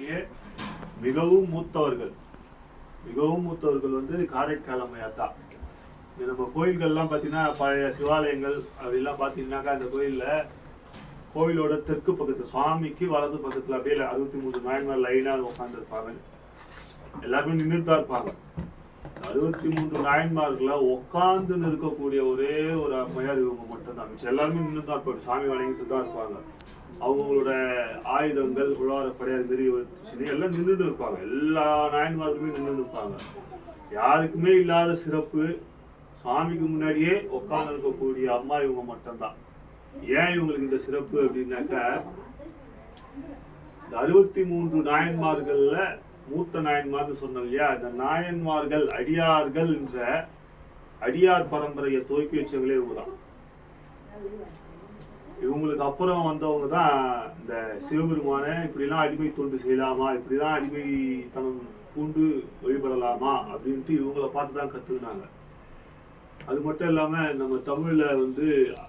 காரைக்காலிலேயே மிகவும் மூத்தவர்கள். மிகவும் மூத்தவர்கள் வந்து காரைக்கால் அம்மையார் தான் இது நம்ம கோயில்கள்லாம் பார்த்தீங்கன்னா பழைய சிவாலயங்கள் அப்படிலாம் பார்த்தீங்கன்னாக்கா அந்த கோயிலில் கோயிலோட தெற்கு பக்கத்து சுவாமிக்கு வலது பக்கத்தில் அப்படியே அறுபத்தி மூணு நாயன்மார் லைனாக உட்காந்துருப்பாங்க எல்லாருமே நின்றுட்டு தான் இருப்பாங்க. அறுபத்தி மூன்று நாயன்மார்களை உட்கார்ந்து இருக்கக்கூடிய ஒரே ஒரு அம்மையார் இவங்க மட்டும்தான். மிச்சம் எல்லாருமே நின்று தான் இருப்பாங்க. சாமி வணங்கிட்டு தான் இருப்பாங்க. அவங்களோட ஆயுதங்கள் உழவாரப்படை அது மாரி வச்சுன்னு எல்லாம் நின்றுட்டு இருப்பாங்க. எல்லா நாயன்மாருக்குமே நின்றுட்டு இருப்பாங்க. யாருக்குமே இல்லாத சிறப்பு சாமிக்கு முன்னாடியே உட்கார்ந்து இருக்கக்கூடிய அம்மா இவங்க மட்டும்தான். ஏன் இவங்களுக்கு இந்த சிறப்பு அப்படின்னாக்கா இந்த அறுபத்தி மூன்று நாயன்மார்கள்ல மூத்த நாயன்மார்னு சொன்னோம் இல்லையா? இந்த நாயன்மார்கள் அடியார்கள் என்ற அடியார் பரம்பரையை துவக்கி வச்சவங்களே இவங்க தான் இவங்களுக்கு அப்புறம் வந்தவங்க தான் இந்த சிவபெருமான இப்படிலாம் அடிமை தொண்டு செய்யலாமா இப்படிலாம் அடிமைத்தனம் பூண்டு வழிபடலாமா அப்படின்ட்டு இவங்கள பார்த்து தான் கற்றுக்கினாங்க அது மட்டும் இல்லாமல் நம்ம தமிழில் வந்து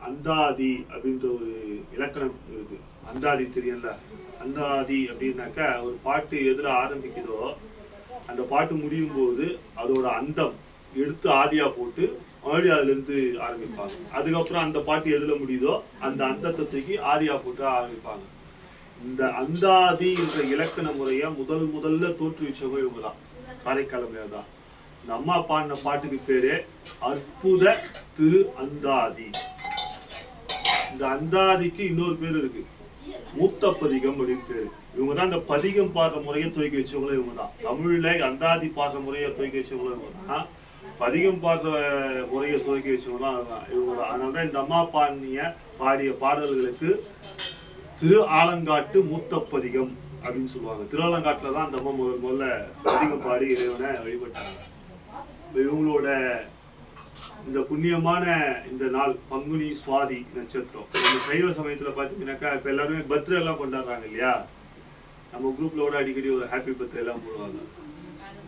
அந்தாதி அப்படின்ற ஒரு இலக்கணம் இருக்கு. அந்தாதி தெரியல அந்தாதி அப்படின்னாக்கா ஒரு பாட்டு எதில் ஆரம்பிக்குதோ அந்த பாட்டு முடியும் போது அதோட அந்தம் எடுத்து ஆதியாக போட்டு மறுபடியும் அதுல இருந்து ஆரம்பிப்பாங்க. அதுக்கப்புறம் அந்த பாட்டு எதுல முடியுதோ அந்த அந்தத்தை தூக்கி ஆரியா போட்டு ஆரம்பிப்பாங்க. இந்த அந்தாதி என்ற இலக்கண முறைய முதல் முதல்ல தோற்றுவிச்சவங்க இவங்க தான் காரைக்காலமையா தான் இந்த அம்மா பாடின பாட்டுக்கு பேரு அற்புத திரு அந்தாதி. இந்த அந்தாதிக்கு இன்னொரு பேர் இருக்கு. மூத்த பதிகம் அப்படின்னு பேரு. இவங்க தான் இந்த பதிகம் பாடுற முறையை துவக்கி வச்சவங்களும் இவங்க தான் தமிழ்ல அந்தாதி பாடுற முறையை துவக்கி வச்சவங்களும் இவங்க தான் பதிகம் பாடுற முறையை துவக்கி வச்சவங்களும் அதுதான். இவங்க அதனால தான் இந்த அம்மா பாடிய பாடிய பாடல்களுக்கு திரு ஆலங்காட்டு மூத்த பதிகம் அப்படின்னு சொல்லுவாங்க. திருஆலங்காட்டுல தான் அந்த அம்மா முதல் முதல்ல பதிகம் பாடி இறைவனை வழிபட்டாங்க. இவங்களோட இந்த புண்ணியமான இந்த நாள் பங்குனி சுவாதி நட்சத்திரம். நம்ம சைவ சமயத்துல பாத்தீங்கன்னாக்கா இப்ப எல்லாருமே பர்த்டே எல்லாம் கொண்டாடுறாங்க இல்லையா? நம்ம குரூப்லோட அடிக்கடி ஒரு ஹாப்பி பர்த்டே எல்லாம் போடுவாங்க.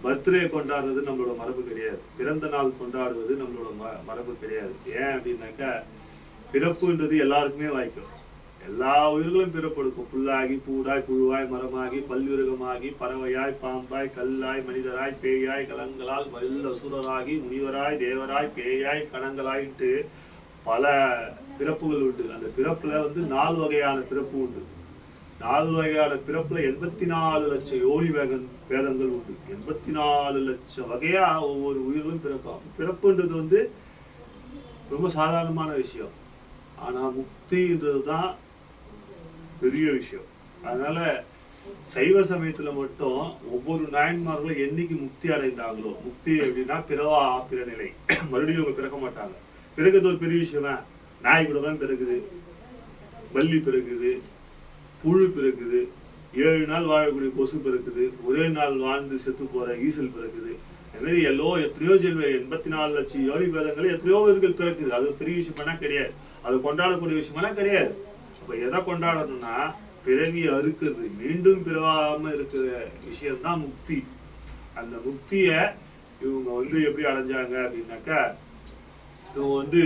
பர்த்டே கொண்டாடுறது நம்மளோட மரபு கிடையாது. பிறந்த நாள் கொண்டாடுவது நம்மளோட ம- மரபு கிடையாது. ஏன் அப்படின்னாக்கா பிறப்புன்றது எல்லாருக்குமே வாய்க்கும். எல்லா உயிர்களும் பிறப்பெடுக்கும் புல்லாகி பூடாய் புழுவாய் மரமாகி பல்விருகமாகி பறவையாய் பாம்பாய் கல்லாய் மனிதராய் பேயாய் கலங்களால் வல்ல அசுரராகி முனிவராய் தேவராய் பேயாய் கணங்களாயிட்டு பல பிறப்புகள் உண்டு. அந்த பிறப்புல வந்து நாலு வகையான பிறப்பு உண்டு. நாலு வகையான பிறப்புல எண்பத்தி நாலு லட்சம் யோனி வேகன் வேதங்கள் உண்டு. எண்பத்தி நாலு லட்சம் வகையா ஒவ்வொரு உயிர்களும் பிறக்கும். பிறப்புன்றது வந்து ரொம்ப சாதாரணமான விஷயம். ஆனா முக்தின்றது தான் பெரிய விஷயம். அதனால சைவ சமயத்துல மட்டும் ஒவ்வொரு நாயன்மார்களும் என்னைக்கு முக்தி அடைந்தாங்களோ முக்தி அப்படின்னா பிறவா பிறநிலை மறுபடியும் இவங்க பிறக்க மாட்டாங்க. பிறகுது ஒரு பெரிய விஷயமா? நாய் கூட தான் பிறகுது வள்ளி பிறகுது புழு பிறக்குது. ஏழு நாள் வாழக்கூடிய கொசு பிறக்குது. ஒரே நாள் வாழ்ந்து செத்து போற ஈசல் பிறக்குது. அது மாதிரி எல்லோ எத்தனையோ ஜென்ம எண்பத்தி நாலு லட்சம் யோனி பேதங்கள் எத்தனையோ உயிர்கள் பிறக்குது. அது பெரிய விஷயமானா கிடையாது. அது கொண்டாடக்கூடிய விஷயமானா கிடையாது. அப்ப எதை கொண்டாடணும்னா பிறவி அறுக்குது. மீண்டும் பிறவாம இருக்கிற விஷயம்தான் முக்தி. அந்த முக்திய இவங்க வந்து எப்படி அடைஞ்சாங்க அப்படின்னாக்கா இவங்க வந்து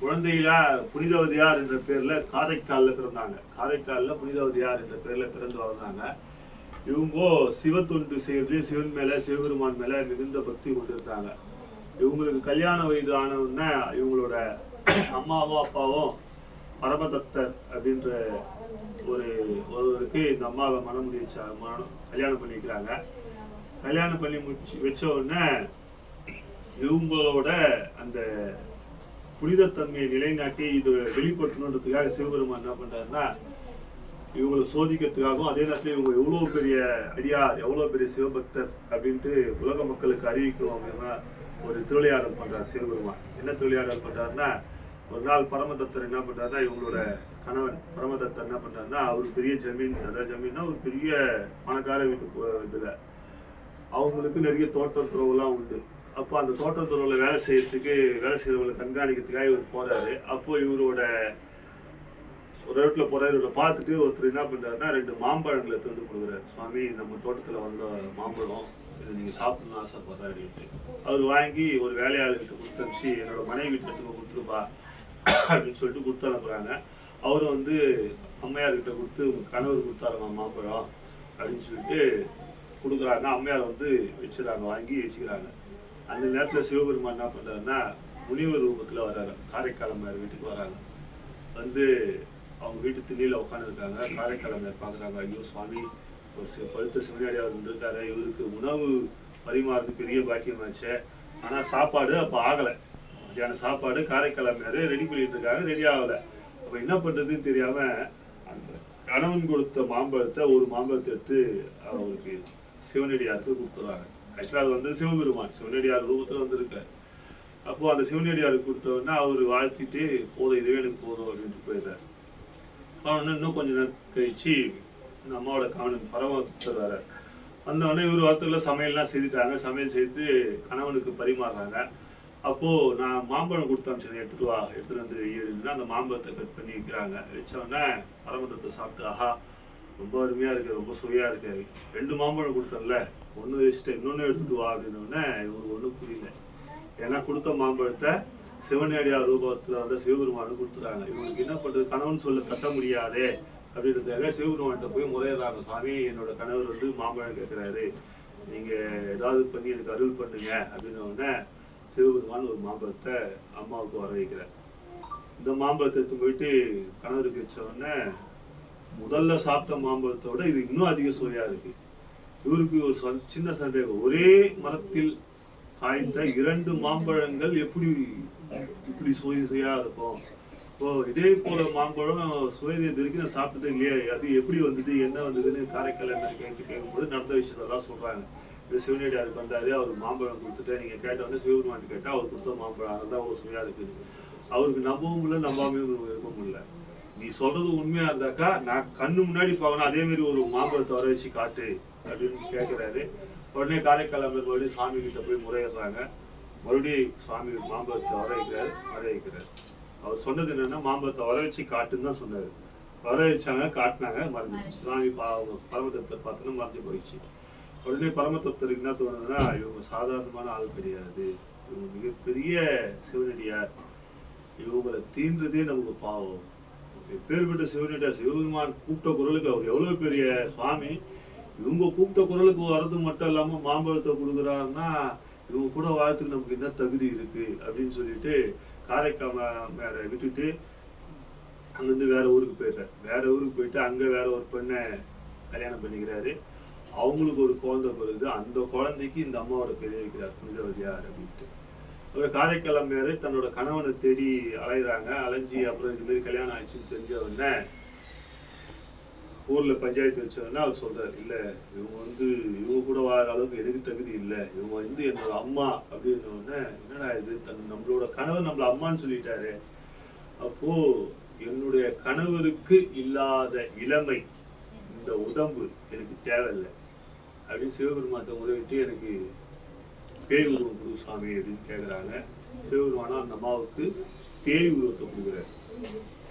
குழந்தையிலா புனிதவதியார் என்ற பேர்ல காரைக்கால்ல பிறந்தாங்க. காரைக்கால்ல புனிதவதியார் என்ற பேர்ல பிறந்து வளர்ந்தாங்க இவங்கோ சிவத்தொண்டு செய்யறதுலயும் சிவன் மேல சிவபெருமான் மேல மிகுந்த பக்தி கொண்டிருந்தாங்க. இவங்களுக்கு கல்யாண வயது ஆனவுடனே இவங்களோட அம்மாவும் அப்பாவும் பரமதத்தர் அப்படின்ற ஒரு ஒருவருக்கு இந்த அம்மாவை மனம் முடிச்சா மனம் கல்யாணம் பண்ணிக்கிறாங்க. கல்யாணம் பண்ணி முடிச்சு வச்ச உடனே இவங்களோட அந்த புனிதத்தன்மையை நிலைநாட்டி இது வெளிப்படுத்தணுன்றதுக்காக சிவபெருமான் என்ன பண்ணுறாருன்னா இவங்களை சோதிக்கிறதுக்காகவும் அதே நேரத்தில் இவங்க எவ்வளோ பெரிய அடியார் எவ்வளோ பெரிய சிவபக்தர் அப்படின்ட்டு உலக மக்களுக்கு அறிவிக்கும் அப்படின்னா ஒரு திருவிளையாடல் பண்ணுறார் சிவபெருமான். என்ன திருவிளையாடல் பண்ணுறாருன்னா ஒரு நாள் பரமதத்தர் என்ன பண்றாருன்னா இவங்களோட கணவன் பரமதத்தர் என்ன பண்ணுறாருன்னா அவர் பெரிய ஜமீன் அதாவது ஜமீன்னா ஒரு பெரிய பணக்கார வீட்டு இதில். அவங்களுக்கு நிறைய தோட்டத்துறவுலாம் உண்டு. அப்போ அந்த தோட்டத்துறையில் வேலை செய்யறதுக்கு வேலை செய்யறவங்களை கண்காணிக்கிறதுக்காக இவர் போறாரு. அப்போ இவரோட ஒரு இடத்துல போறாரு. இவரை பார்த்துட்டு ஒருத்தர் என்ன பண்றாருன்னா ரெண்டு மாம்பழங்களை எடுத்து வந்து கொடுக்குறாரு. சுவாமி நம்ம தோட்டத்துல வந்த மாம்பழம் இது நீங்க சாப்பிடணும்னு ஆசைப்படுறேன் அப்படின்ட்டு. அவர் வாங்கி ஒரு வேலையாளர்கிட்ட கொடுத்து அனுப்பிச்சு என்னோட மனைவி வீட்டுக்கு கொடுத்துருப்பா அப்படின்னு சொல்லிட்டு கொடுத்து அனுப்புறாங்க. அவரும் வந்து அம்மையார்கிட்ட கொடுத்து உங்க கணவர் கொடுத்தாருமா மாம்பழம்? அப்படின்னு சொல்லிட்டு கொடுக்குறாங்க. அம்மையார் வந்து வச்சுறாங்க வாங்கி வச்சுக்கிறாங்க. அந்த நேரத்தில் சிவபெருமான் என்ன பண்ணுறாருன்னா முனிவர் ரூபத்தில் வராரு காரைக்கால் வீட்டுக்கு வராங்க வந்து அவங்க வீட்டு திண்ணியில் உட்காந்துருக்காங்க காரைக்கால் பார்க்குறாங்க. ஐயோ சுவாமி ஒரு சில பழுத்த சிவனடியார் வந்திருக்காரு. இவருக்கு உணவு பரிமாறது பெரிய பாக்கியமாச்சே ஆனால் சாப்பாடு அப்போ ஆகலை. மத்தியான சாப்பாடு காரைக்கால் ரெடி பண்ணிட்டு இருக்காங்க. ரெடி ஆகலை. அப்போ என்ன பண்ணுறதுன்னு தெரியாமல் அந்த கணவன் கொடுத்த மாம்பழத்தை ஒரு மாம்பழத்தை எடுத்து அவருக்கு சிவனடியாருக்கு கொடுத்துறாங்க. ஆக்சுவலாக அது வந்து சிவபெருமான் சிவனடியார் ரூபத்தில் வந்திருக்காரு. அப்போ அந்த சிவனடியாருக்கு கொடுத்தவொடனே அவர் வாழ்த்திட்டு போதும் இதுவே எனக்கு போதும் அப்படின்ட்டு போயிடுறாரு. அவன் இன்னும் கொஞ்ச நேரம் கழிச்சு இந்த அம்மாவோட கவனம் பரமத்தர் வர வந்தவொடனே இவர் வாரத்துல சமையல்லாம் செய்துட்டாங்க. சமையல் செய்து கணவனுக்கு பரிமாறுறாங்க. அப்போ நான் மாம்பழம் கொடுத்தேன் சரி எடுத்துட்டு வா எடுத்துட்டு வந்து ஈடுன்னா அந்த மாம்பழத்தை கட் பண்ணி வைக்கிறாங்க. வச்ச உடனே பரமதத்தை சாப்பிட்டு ஆஹா ரொம்ப அருமையா இருக்கு ரொம்ப சுவையா இருக்கு. ரெண்டு மாம்பழம் கொடுத்தேன்ல. ஒன்று வச்சுட்டு இன்னொன்னு எடுத்துட்டு வா அப்படின்னு உடனே இவருக்கு ஒன்றும் புரியல. ஏன்னா கொடுத்த மாம்பழத்தை சிவனடியார் ரூபத்துல வந்து சிவபெருமானு கொடுத்துறாங்க இவங்களுக்கு என்ன பண்றது? கணவன் சொல்ல தட்ட முடியாதே அப்படின்றதுக்காக சிவபெருமான்கிட்ட போய் முறையிடுறாங்க. சுவாமி என்னோட கணவர் வந்து மாம்பழம் கேட்கிறாரு நீங்க ஏதாவது பண்ணி எனக்கு அருள் பண்ணுங்க அப்படின்ன சிவபெருமான் ஒரு மாம்பழத்தை அம்மாவுக்கு வர வைக்கிறார். இந்த மாம்பழத்தை எடுத்து போயிட்டு கணவருக்கு வச்ச உடனே முதல்ல சாப்பிட்ட மாம்பழத்தை விட இது இன்னும் அதிக சுவையா இருக்கு. இவருக்கு ஒரு சின்ன சந்தேகம் ஒரே மரத்தில் காய்ந்த இரண்டு மாம்பழங்கள் எப்படி இப்படி சுவை சுவையா இருக்கும்? இப்போ இதே போல மாம்பழம் சுவை இருக்கு. நான் சாப்பிட்டது இல்லையே. அது எப்படி வந்தது என்ன வந்ததுன்னு காரைக்கால் என்ன கேட்டு கேட்கும்போது நடந்த விஷயத்தெல்லாம் சொல்றாங்க. இது சிவனடி அதுக்கு வந்தாரு அவர் மாம்பழம் கொடுத்துட்டு நீங்க கேட்ட வந்து சிவபெருமான் கேட்டா அவர் கொடுத்த மாம்பழம் அதுதான் ஒரு சுவையா இருக்குது. அவருக்கு நம்பவும் இல்லை நம்பாமையும் இருக்க முடியல நீ சொல்றது உண்மையா இருந்தாக்கா நான் கண்ணு முன்னாடி பார்க்கணும். அதே மாதிரி ஒரு மாம்பழத்தை வர வச்சு காட்டு அப்படின்னு கேட்கிறாரு உடனே காரைக்காலம்பர் மறுபடியும் சாமி கிட்ட போய் முறையிடுறாங்க. மறுபடியும் சாமி மாம்பழத்தை வர வைக்கிறாரு வர வைக்கிறாரு. அவர் சொன்னது என்னன்னா மாம்பழத்தை வர வச்சு காட்டுன்னு தான் சொன்னாரு. வர வச்சாங்க காட்டினாங்க மறந்து சாமி பரமதத்தை பார்த்தோன்னா மறந்து போயிடுச்சு. உடனே பரமதத்தருக்கு என்ன தோணுதுன்னா இவங்க சாதாரணமான ஆள் கிடையாது. இவங்க மிகப்பெரிய சிவனடியார். இவங்களை தீன்றதே நமக்கு பாவம். எப்பேற்பட்ட சிவனிட்ட சிவபெருமான் கூப்பிட்ட குரலுக்கு அவர் எவ்வளவு பெரிய சுவாமி? இவங்க கூப்பிட்ட குரலுக்கு வர்றது மட்டும் இல்லாம மாம்பழத்தை கொடுக்குறாருன்னா இவங்க கூட வாழ்த்துக்கு நமக்கு என்ன தகுதி இருக்கு? அப்படின்னு சொல்லிட்டு காரைக்காம மேல விட்டுட்டு அங்கிருந்து வேற ஊருக்கு போயிடுறாரு. வேற ஊருக்கு போயிட்டு அங்க வேற ஒரு பெண்ணை கல்யாணம் பண்ணிக்கிறாரு. அவங்களுக்கு ஒரு குழந்தை பிறகு அந்த குழந்தைக்கு இந்த அம்மாவோட பெரிய வைக்கிறார். புனிதவதியார் அப்படின்ட்டு. ஒரு காரைக்கால் அம்மையாரு தன்னோட கணவனை தேடி அலையிறாங்க. அலைஞ்சி அப்புறம் இது மாதிரி கல்யாணம் ஆயிடுச்சுன்னு தெரிஞ்ச உடனே ஊரில் பஞ்சாயத்து வச்ச அவர் சொல்கிறார் இல்லை இவங்க வந்து இவங்க கூட வாழற அளவுக்கு எனக்கு தகுதி இல்லை. இவங்க வந்து என்னோட அம்மா. அப்படின்ன உடனே என்னடா இது? தன் நம்மளோட கணவர் நம்மள அம்மான்னு சொல்லிட்டாரு. அப்போ என்னுடைய கணவருக்கு இல்லாத இளமை இந்த உடம்பு எனக்கு தேவையில்லை. அப்படின்னு சிவபெருமாட்டை முறையிட்டு எனக்கு பேய் உருவம் கொடு சுவாமி அப்படின்னு கேட்குறாங்க சிவபெருமானா அந்த அம்மாவுக்கு பேய் உருவத்தை கொடுக்குறாரு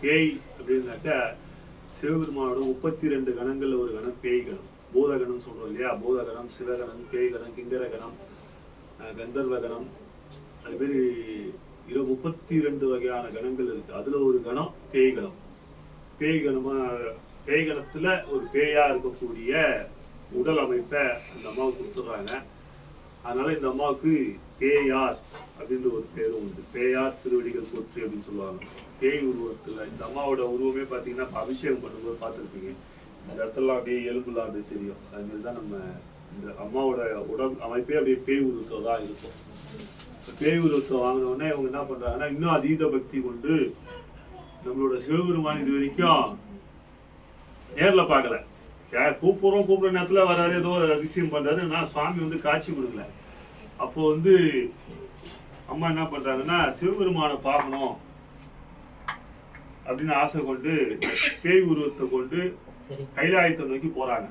பேய் அப்படின்னாக்கா சிவபெருமானோட முப்பத்தி ரெண்டு கணங்களில் ஒரு கணம் பேய் கணம். பூதகணம் சொல்கிறோம் இல்லையா? பூதகணம் சிவகணம் பேய் கணம் கிங்கர கணம் கந்தர்வ கணம். அதுமாரி இரு முப்பத்தி ரெண்டு வகையான கணங்கள் இருக்கு. அதுல ஒரு கணம் பேய் கணம். பேய் கணமா பேய் கணத்துல ஒரு பேயா இருக்கக்கூடிய உடல் அமைப்பை அந்த அம்மாவுக்கு கொடுத்துட்றாங்க. அதனால இந்த அம்மாவுக்கு பேயார் அப்படின்ற ஒரு பேரும் உண்டு. பேயார் திருவடிகள் சொற்று அப்படின்னு சொல்லுவாங்க. பேய் உருவத்துல இந்த அம்மாவோட உருவமே பார்த்தீங்கன்னா இப்போ அபிஷேகம் பண்ணும்போது பார்த்துருப்பீங்க. இந்த இடத்துல அப்படியே எலும்புலாம் அப்படியே தெரியும். அதுமாரி தான் நம்ம இந்த அம்மாவோட உடம்பு அமைப்பே அப்படியே பேய் உருவத்தில் தான் இருக்கும். பேய் உருவத்தை வாங்கின உடனே இவங்க என்ன பண்றாங்கன்னா இன்னும் அதீத பக்தி கொண்டு நம்மளோட சிவபெருமான் இது வரைக்கும் நேர்ல பார்க்கல. கூப்பிடுறோம் கூப்பிடுற நேரத்துல வராரு ஏதோ ஒரு அதிசயம் பண்றாரு. நான் சுவாமி வந்து காட்சி கொடுக்கல. அப்போ வந்து அம்மா என்ன பண்றாங்கன்னா சிவபெருமானை பார்க்கணும் அப்படின்னு ஆசை கொண்டு பேய் உருவத்தை கொண்டு கைலாயத்தை நோக்கி போறாங்க.